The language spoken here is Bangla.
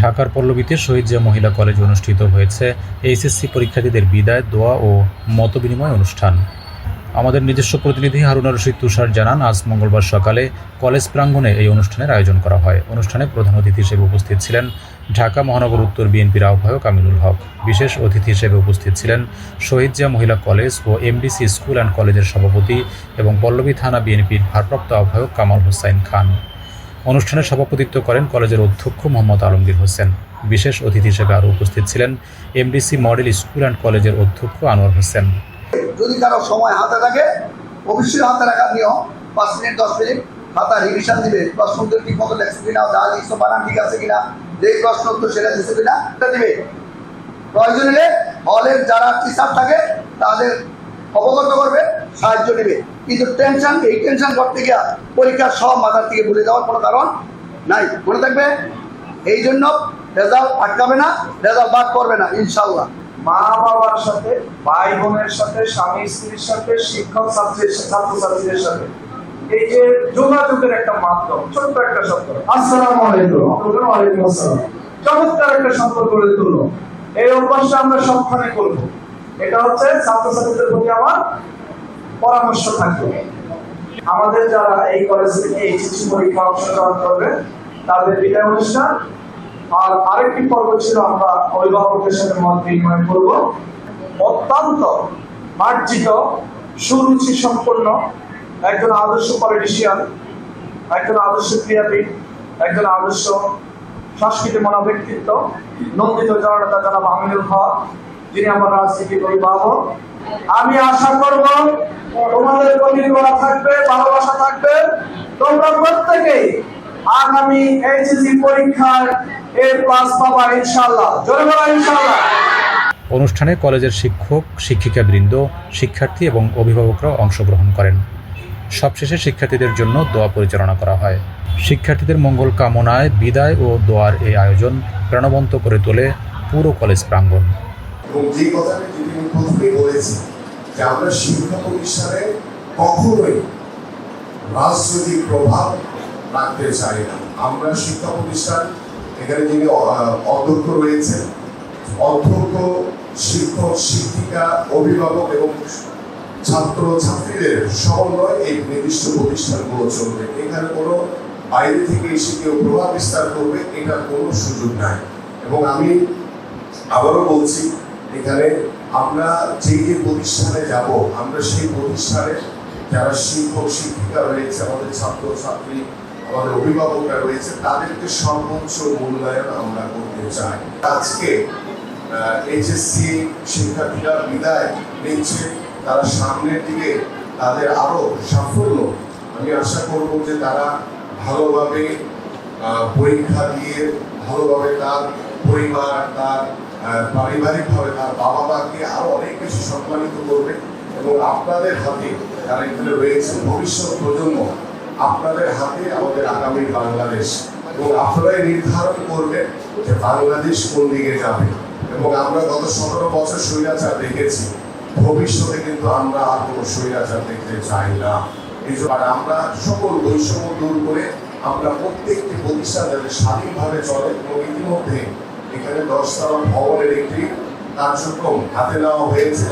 ঢাকার পল্লবীতে শহীদ জিয়া মহিলা কলেজ অনুষ্ঠিত হয়েছে এইচএসসি পরীক্ষার্থীদের বিদায়, দোয়া ও মতবিনিময় অনুষ্ঠান। আমাদের নিজস্ব প্রতিনিধি হারুনা রশিদ তুষার জানান, আজ মঙ্গলবার সকালে কলেজ প্রাঙ্গণে এই অনুষ্ঠানের আয়োজন করা হয়। অনুষ্ঠানে প্রধান অতিথি হিসেবে উপস্থিত ছিলেন ঢাকা মহানগর উত্তর বিএনপির আহ্বায়ক আমিনুল হক। বিশেষ অতিথি হিসেবে উপস্থিত ছিলেন শহীদ জিয়া মহিলা কলেজ ও এমডিসি স্কুল অ্যান্ড কলেজের সভাপতি এবং পল্লবী থানা বিএনপির ভারপ্রাপ্ত আহ্বায়ক কামাল হোসাইন খান। অনুষ্ঠানে সভাপতিত্ব করেন কলেজের অধ্যক্ষ মোহাম্মদ আলমগীর হোসেন। বিশেষ অতিথি হিসেবে আরও উপস্থিত ছিলেন এমডিসি মডেল স্কুল অ্যান্ড কলেজের অধ্যক্ষ আনোয়ার হোসেন। যদি কারও সময় হাতে থাকে, অবশ্যই হাতে রাখা নিয়ম, পাঁচ মিনিট, দশ মিনিট খাতা রিভিশন দিবে, প্রশ্ন ঠিক মতো লেখছে কিনা, যা লিখছো বানান ঠিক আছে কিনা, যেই প্রশ্ন উত্তর সেটা দিচ্ছে কিনা এটা দিবে। প্রয়োজন হলে হলের যারা টিচার থাকে, তাদের অবগত করবে সাহায্য নেবে। কিন্তু টেনশন এই টেনশন করতে গিয়া পরীক্ষার সব মাথার থেকে ভুলে যাওয়ার কোনো কারণ নাই। মনে থাকবে? এই জন্য রেজাল্ট আটকাবে না রেজাল্ট বাদ করবে না ইনশাল্লাহ মা বাবার সাথে ভাই বোনের সাথে স্বামী স্ত্রীর সাথে শিক্ষক ছাত্রীর ছাত্র ছাত্রীদের সাথে। এই যে যোগাযোগের একটা মাধ্যম ছোট্ট একটা শব্দ। আসসালামু আলাইকুম। ওয়ালাইকুম আসসালাম। চমৎকার একটা সম্পর্ক গড়ে তুললো এই অভ্যাসটা আমরা সবখানে করব। এটা হচ্ছে ছাত্রছাত্রীদের প্রতি আমার পরামর্শ থাকবে আমাদের যারা এই কলেজ থেকে এইচএসসি পরীক্ষা অংশগ্রহণ করবে, তাদের বিদায় অনুষ্ঠান। আর আরেকটি পর্ব ছিল আমরা অভিভাবকের সাথে মত বিনিময় করব। অত্যন্ত মার্জিত, সুরুচি সম্পন্ন একজন আদর্শ পলিটিশিয়ান একজন আদর্শ ক্রীড়াবিদ, একজন আদর্শ সংস্কৃতি মনা ব্যক্তিত্ব নন্দিত জননেতা জনাব আমিনুল হক, যিনি আমার রাজনীতির অভিভাবক। আমি আশা করব তোমাদের প্রতি দোয়া থাকবে ভালোবাসা থাকবে। তোমরা প্রত্যেকেই আগামী এইচএসসি পরীক্ষার এ প্লাস পাবা ইনশাআল্লাহ। জোরে বলা ইনশাআল্লাহ। অনুষ্ঠানে কলেজের শিক্ষক শিক্ষিকাবৃন্দ শিক্ষার্থী এবং অভিভাবকরা অংশগ্রহণ করেন। সবশেষে শিক্ষার্থীদের জন্য দোয়া পরিচালনা করা হয়। শিক্ষার্থীদের মঙ্গল কামনায় বিদায় ও দোয়ার এই আয়োজন প্রাণবন্ত করে তোলে পুরো কলেজ প্রাঙ্গণ। প্রথমেই বলেছি যে আমরা শিক্ষা প্রতিষ্ঠানে কখনোই রাজনৈতিক প্রভাব রাখতে চাই না। আমরা শিক্ষা প্রতিষ্ঠান এখানে যিনি অধ্যক্ষ রয়েছেন, অধ্যক্ষ, শিক্ষক, শিক্ষিকা, অভিভাবক এবং ছাত্র, ছাত্রীদের সমন্বয় এই নির্দিষ্ট প্রতিষ্ঠানগুলো চলবে। এখানে কোনো বাইরে থেকে এসে কেউ প্রভাব বিস্তার করবে, এটার কোনো সুযোগ নাই। এবং আমি আবারও বলছি, এখানে আমরা যে যে প্রতিষ্ঠানে যাব, আমরা সেই প্রতিষ্ঠানে যারা শিক্ষক, শিক্ষিকা রয়েছে, আমাদের ছাত্র, ছাত্রী, আমাদের অভিভাবকরা রয়েছে, তাদেরকে সর্বোচ্চ মূল্যায়ন আমরা করতে চাই। আজকে এইচএসসি শিক্ষার্থীরা বিদায় নিচ্ছে, তারা সামনের দিকে তাদের আরও সাফল্য। আমি আশা করব যে তারা ভালোভাবে পরীক্ষা দিয়ে, ভালোভাবে তার পরিবার, তার পারিবারিকভাবে তার বাবা মাকে আরও অনেক বেশি সম্মানিত করবে এবং আপনাদের হাতে, যারা এখানে রয়েছে, ভবিষ্যৎ প্রজন্ম, আপনাদের হাতে আমাদের আগামী বাংলাদেশ এবং আপনারাই নির্ধারণ করবেন যে বাংলাদেশ কোন দিকে যাবে। এবং আমরা গত সতেরো বছর স্বৈরাচার দেখেছি, ভবিষ্যতে কিন্তু আমরা আর কোনো স্বৈরাচার দেখতে চাই না। এই জন্য আমরা সকল বৈষম্য দূর করে আমরা প্রত্যেকটি প্রতিষ্ঠান যাতে স্বাধীনভাবে চলে এবং ইতিমধ্যে এখানে দশতলা ভবনের একটি কার্যক্রম হাতে নেওয়া হয়েছে।